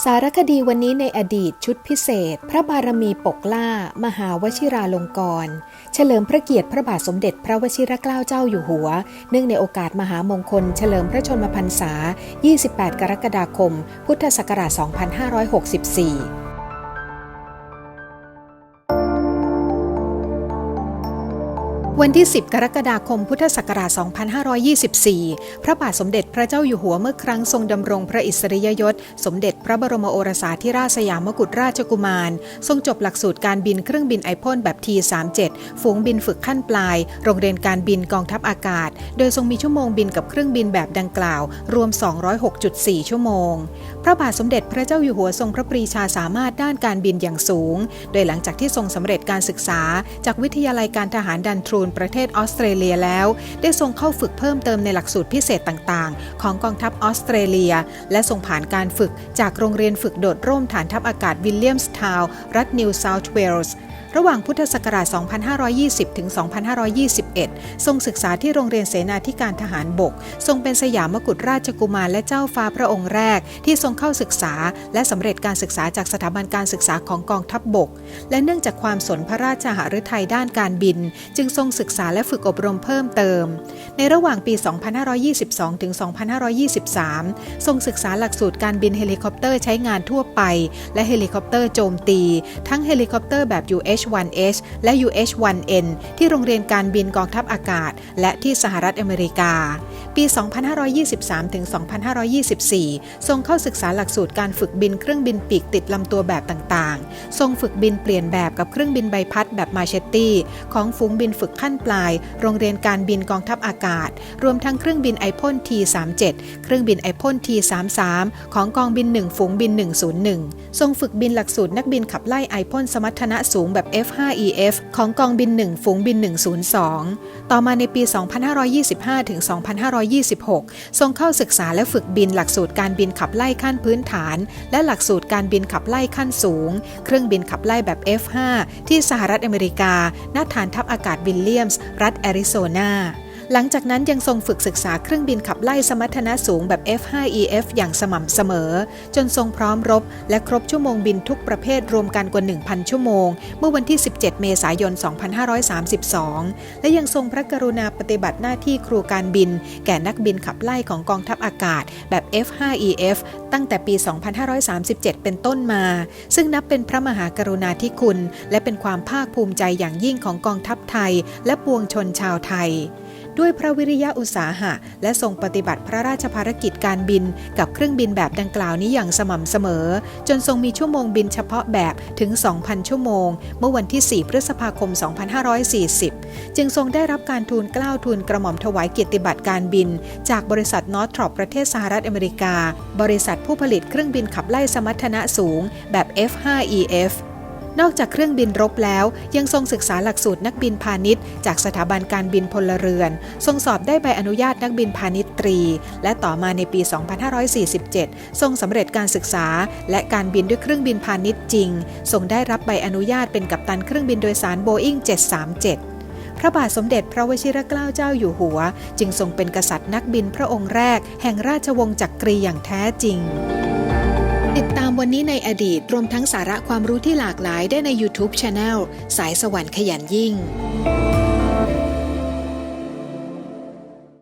สารคดีวันนี้ในอดีตชุดพิเศษ พระบารมีปกล่า มหาวชิราลงกรณ์เฉลิมพระเกียรติพระบาทสมเด็จพระวชิรเกล้าเจ้าอยู่หัว เนื่องในโอกาสมหามงคล เฉลิมพระชนมพรรษา 28 กรกฎาคม พุทธศักราช 2564 วันที่ 10 กรกฎาคม พุทธศักราช 2524 พระบาทสมเด็จพระเจ้าอยู่หัวเมื่อครั้งทรงดำรงพระอิสริยยศ สมเด็จพระบรมโอรสาธิราชสยามกุฎราชกุมาร ทรงจบหลักสูตรการบินเครื่องบินไอพ่นแบบ T37 ฝูงบินฝึกขั้นปลาย โรงเรียนการบินกองทัพอากาศ โดยทรงมีชั่วโมงบินกับเครื่องบินแบบดังกล่าว รวม 206.4 ชั่วโมง พระบาทสมเด็จพระเจ้าอยู่หัวทรงพระปรีชาสามารถด้านการบินอย่างสูง โดยหลังจากที่ทรงสำเร็จการศึกษา จากวิทยาลัยการทหารดันทรูนประเทศออสเตรเลียแล้ว ได้ทรงเข้าฝึกเพิ่มเติมในหลักสูตรพิเศษต่างๆ ของกองทัพออสเตรเลีย และทรงผ่านการฝึกจากโรงเรียนฝึกโดดร่มฐานทัพอากาศวิลเลียมส์ทาวน์รัฐนิวเซาท์เวลส์ ระหว่างพุทธศักราช 2520 ถึง 2521 ทรงศึกษาที่โรงเรียนเสนาธิการทหารบก ทรงเป็นสยามกุฎราชกุมารและเจ้าฟ้าพระองค์แรก ที่ทรงเข้าศึกษา และสำเร็จการศึกษาจากสถาบันการศึกษาของกองทัพบบก และเนื่องจากความสนพระราชหฤทัยด้านการบิน จึงทรงศึกษาและฝึกอบรมเพิ่มเติม ในระหว่างปี 2522 ถึง 2523 ทรงศึกษาหลักสูตรการบินเฮลิคอปเตอร์ใช้งานทั่วไป และเฮลิคอปเตอร์โจมตี ทั้งเฮลิคอปเตอร์แบบ UH UH-1H และ UH-1N ที่โรงเรียนการบินกองทัพอากาศ และที่สหรัฐอเมริกา ปี 2523 ถึง 2524 ทรงเข้าศึกษาหลักสูตรการฝึกบินเครื่องบินปีกติดลำตัวแบบต่างๆ ทรงฝึกบินเปลี่ยนแบบกับเครื่องบินใบพัดแบบมาเชตตี้ของฝูงบินฝึกขั้นปลาย โรงเรียนการบินกองทัพอากาศ รวมทั้งเครื่องบินไอพ่น T37 เครื่องบินไอพ่น T33 ของกองบิน 1 ฝูงบิน 101 ทรงฝึกบินหลักสูตรนักบินขับไล่ไอพ่นสมรรถนะสูงแบบ F5EF ของกองบิน 1 ฝูงบิน 102 ต่อมาในปี 2525ถึง2526 ทรงเข้าศึกษาและฝึกบินหลักสูตรการบินขับไล่ขั้นพื้นฐาน และหลักสูตรการบินขับไล่ขั้นสูง เครื่องบินขับไล่แบบ F5 ที่สหรัฐอเมริกา ณ ฐานทัพอากาศวิลเลียมส์ รัฐแอริโซนา หลังจากนั้นยังทรงฝึกศึกษาเครื่องบินขับไล่สมรรถนะสูงแบบ F5EF อย่างสม่ำเสมอ จนทรงพร้อมรบ และครบชั่วโมงบินทุกประเภทรวมกันกว่า 1,000 ชั่วโมง เมื่อวันที่ 17 เมษายน 2532 และยังทรงพระกรุณาปฏิบัติหน้าที่ครูการบิน แก่นักบินขับไล่ของกองทัพอากาศแบบ F5EF ตั้งแต่ปี 2537 เป็นต้นมา ซึ่งนับเป็นพระมหากรุณาธิคุณ และเป็นความภาคภูมิใจอย่างยิ่งของกองทัพไทย และปวงชนชาวไทย ด้วยพระวิริยะอุตสาหะ และทรงปฏิบัติพระราชภารกิจการบิน กับเครื่องบินแบบดังกล่าวนี้อย่างสม่ำเสมอ จนทรงมีชั่วโมงบินเฉพาะแบบถึง 2,000 ชั่วโมง เมื่อวันที่ 4 พฤษภาคม 2540 จึงทรงได้รับการทูลกล้าวทูลกระหม่อมถวายเกียรติบัตรการบิน จากบริษัทนอร์ทรอปประเทศสหรัฐอเมริกา บริษัทผู้ผลิตเครื่องบินขับไล่สมรรถนะสูงแบบ F5EF นอกจากเครื่องบินรบแล้ว ยังทรงศึกษาหลักสูตรนักบินพาณิชย์ จากสถาบันการบินพลเรือน ทรงสอบได้ใบอนุญาตนักบินพาณิชย์ตรี และต่อมาในปี 2547 ทรงสำเร็จการศึกษา และการบินด้วยเครื่องบินพาณิชย์จริง ทรงได้รับใบอนุญาตเป็นกัปตันเครื่องบินโดยสารโบอิ้ง737พระบาทสมเด็จพระวชิรเกล้าเจ้าอยู่หัว จึงทรงเป็นกษัตริย์นักบินพระองค์แรก แห่งราชวงศ์จักรีอย่างแท้จริง ติดตามวันนี้ในอดีตรวมทั้งสาระความรู้ที่หลากหลายได้ใน YouTube c h anel สายสวรรค์ขยันยิ่ง